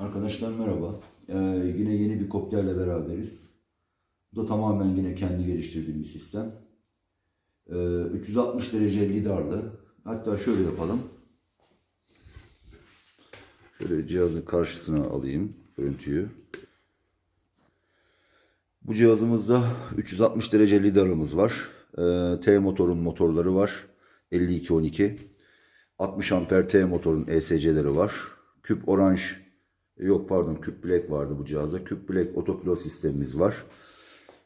Arkadaşlar merhaba. Ee, yine yeni bir kopterle beraberiz. Bu da tamamen yine kendi geliştirdiğim bir sistem. Ee, 360 derece lidarlı. Hatta şöyle yapalım. Şöyle cihazın karşısına alayım görüntüyü. Bu cihazımızda 360 derece lidarımız var. Ee, T motorun motorları var. 5212. 60 amper T motorun ESC'leri var. Küp orange yok pardon küp black vardı bu cihazda. Küp black otopilot sistemimiz var.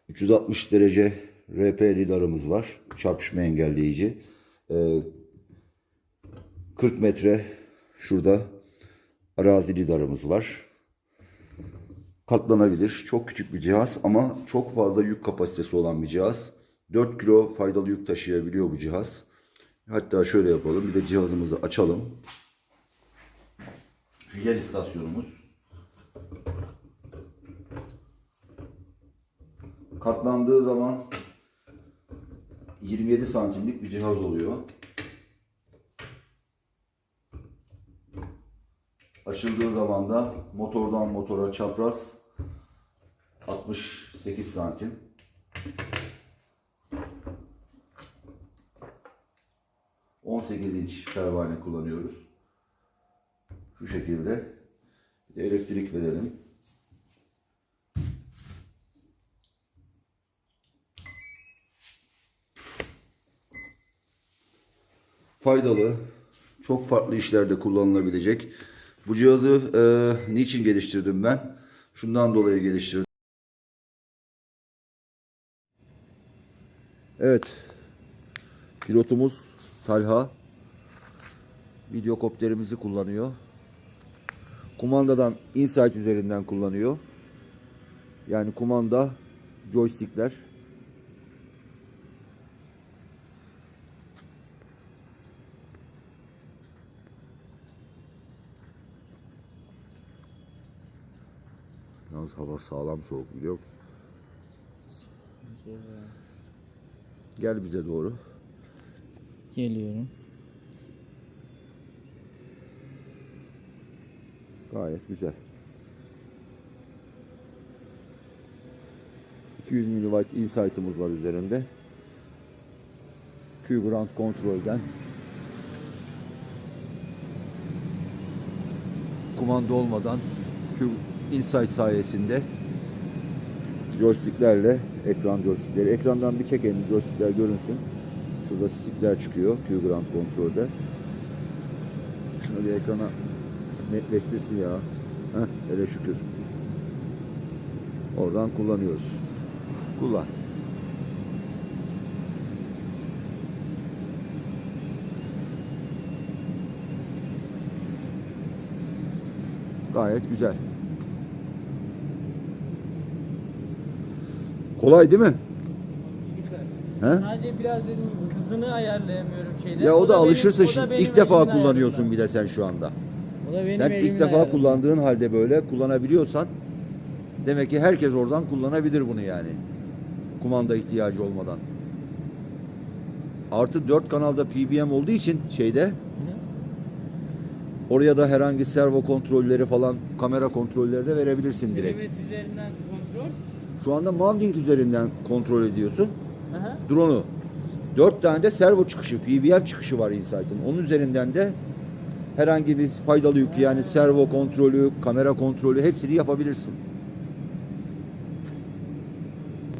360 derece RP lidarımız var. Çarpışma engelleyici. Ee, 40 metre şurada arazi lidarımız var. Katlanabilir. Çok küçük bir cihaz ama çok fazla yük kapasitesi olan bir cihaz. 4 kilo faydalı yük taşıyabiliyor bu cihaz. Hatta şöyle yapalım. Bir de cihazımızı açalım. Şu yer istasyonumuz. Katlandığı zaman 27 santimlik bir cihaz oluyor. Açıldığı zaman da motordan motora çapraz 68 santim. ...18 inç pervane kullanıyoruz. Şu şekilde. Elektrik verelim. Faydalı. Çok farklı işlerde kullanılabilecek. Bu cihazı e, niçin geliştirdim ben? Şundan dolayı geliştirdim. Evet. Pilotumuz Talha. Videokopterimizi kullanıyor. Kumandadan Insight üzerinden kullanıyor. Yani kumanda joystickler. Yalnız hava sağlam soğuk biliyor musun? Gel bize doğru. Geliyorum. Gayet güzel. 200 mW insight'ımız var üzerinde. Q-Ground kontrolden kumanda olmadan Q Insight sayesinde joysticklerle ekran joystickleri ekrandan bir çekelim joystickler görünsün. Şurada stickler çıkıyor Q-Ground kontrolde. Şunu bir ekrana netleştirsin ya. Heh, hele şükür. Oradan kullanıyoruz. Kullan. Gayet güzel. Kolay değil mi? Süper. He? Sadece biraz gibi hızını ayarlayamıyorum şeyde. Ya o, da, benim- alışırsın o da şimdi. benim İlk defa kullanıyorsun bir de sen şu anda. O da benim Sen ilk defa ayarında. kullandığın halde böyle kullanabiliyorsan demek ki herkes oradan kullanabilir bunu yani. Kumanda ihtiyacı olmadan. Artı 4 kanalda PBM olduğu için şeyde oraya da herhangi servo kontrolleri falan kamera kontrolleri de verebilirsin direkt. Evet üzerinden kontrol. Şu anda Mavlink üzerinden kontrol ediyorsun Aha. drone'u. 4 tane de servo çıkışı, PBM çıkışı var Insight'ın. Onun üzerinden de herhangi bir faydalı yük yani servo kontrolü, kamera kontrolü hepsini yapabilirsin.